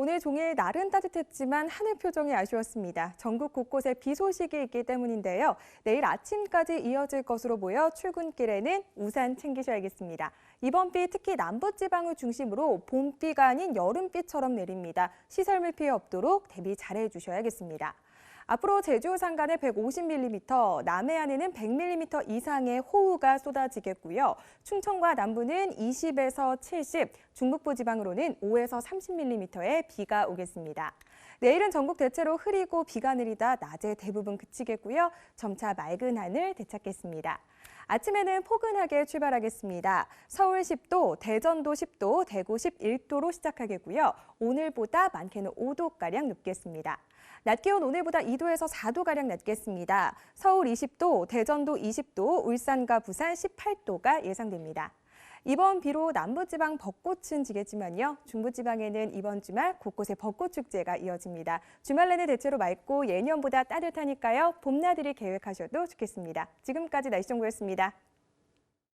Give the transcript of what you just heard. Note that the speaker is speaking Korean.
오늘 종일 날은 따뜻했지만 하늘 표정이 아쉬웠습니다. 전국 곳곳에 비 소식이 있기 때문인데요. 내일 아침까지 이어질 것으로 보여 출근길에는 우산 챙기셔야겠습니다. 이번 비 특히 남부지방을 중심으로 봄비가 아닌 여름비처럼 내립니다. 시설물 피해 없도록 대비 잘해 주셔야겠습니다. 앞으로 제주 산간에 150mm, 남해안에는 100mm 이상의 호우가 쏟아지겠고요. 충청과 남부는 20에서 70, 중북부 지방으로는 5에서 30mm의 비가 오겠습니다. 내일은 전국 대체로 흐리고 비가 내리다 낮에 대부분 그치겠고요. 점차 맑은 하늘 되찾겠습니다. 아침에는 포근하게 출발하겠습니다. 서울 10도, 대전도 10도, 대구 11도로 시작하겠고요. 오늘보다 많게는 5도가량 높겠습니다. 낮 기온 오늘보다 2도에서 4도가량 낮겠습니다. 서울 20도, 대전도 20도, 울산과 부산 18도가 예상됩니다. 이번 비로 남부지방 벚꽃은 지겠지만요. 중부지방에는 이번 주말 곳곳에 벚꽃 축제가 이어집니다. 주말 내내 대체로 맑고 예년보다 따뜻하니까요. 봄나들이 계획하셔도 좋겠습니다. 지금까지 날씨 정보였습니다.